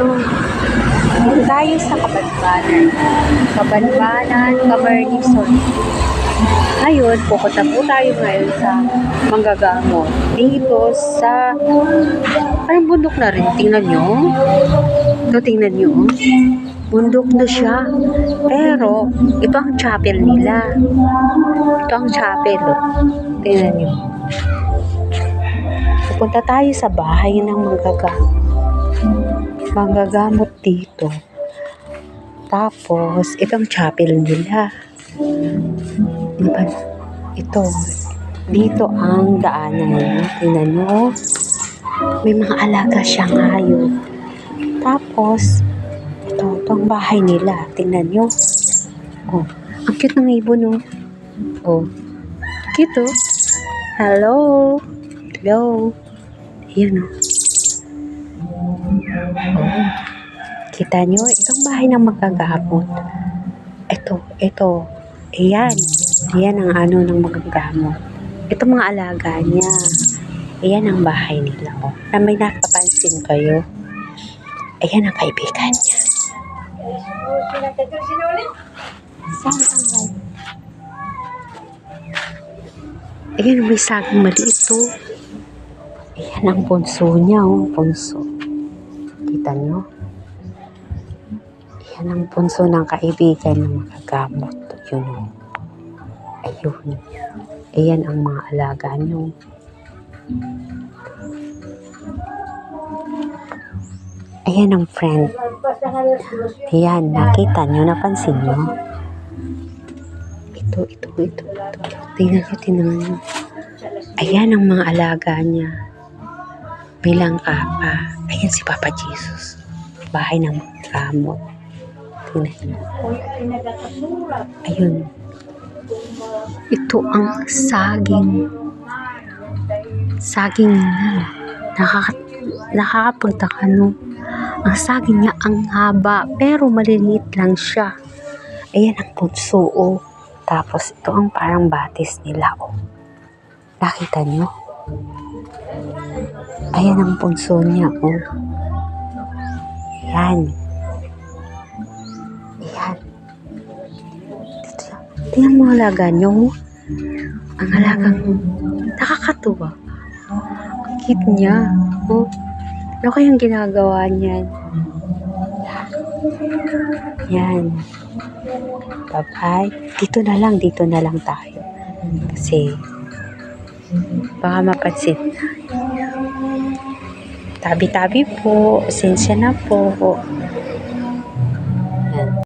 dito. Dito tayo sa Kabanbanan. Kabanbanan, Camarnison. Ngayon, pupunta po tayo ngayon sa Manggagamot. Dito sa... Parang bundok na rin. Tingnan nyo. Ito, tingnan nyo. Bundok na siya. Pero, ito ang chapel nila. Ito ang chapel. Oh. Tingnan nyo. Pupunta tayo sa bahay ng manggagamot. Manggagamot dito. Tapos, itong chapel nila. Diba? Ito. Dito ang daanan niya. Tingnan nyo. May mga alaga siyang hayop. Tapos, ito, ito bahay nila. Tingnan nyo. Oh, ang cute ng ibon, oh. Oh, cute, oh. Hello. Hello. Ayan, oh. Oh. Kita nyo, itong bahay ng magagamot. Ito, ito. Ayan. Ayan ang ano ng magagamot. Ito mga alaga niya. Ayan ang bahay nila, oh. Na may napapansin kayo. Ayan ang kaibigan niya. Saan ang kay- Ayan, may saging maliit to. Ayan ang punso niya, oh. Punso. Kita nyo? Ayan ang punso ng kaibigan ng magagamot. Yun. Ayun. Ayan ang mga alaga nyo. Ayan ang friend. Ayan, nakita nyo, napansin nyo. Ito, ito, ito, ito. Tingnan nyo, tingnan nyo. Ayan ang mga alaga niya. May langka pa. Ayan si Papa Jesus. Bahay ng mga gamot. Tingnan nyo. Ayun. Ito ang saging. Saging na. Nakaka nakakapagtaka no. Ang saging niya ang haba pero maliliit lang siya. Ayan ang punso oh. Tapos ito ang parang batis nila oh. Nakita nyo? Ayan ang punso niya oh. Dito siya. Tingnan mo alaga nyo. oh. Ang alagang nakakatuwa. Ang cute niya. Oh. Ano kayang ginagawa niyan? Yan. Bye-bye. Dito na lang, dito na lang tayo. Kasi, baka mapansin tayo. Tabi-tabi po. Sensya na po.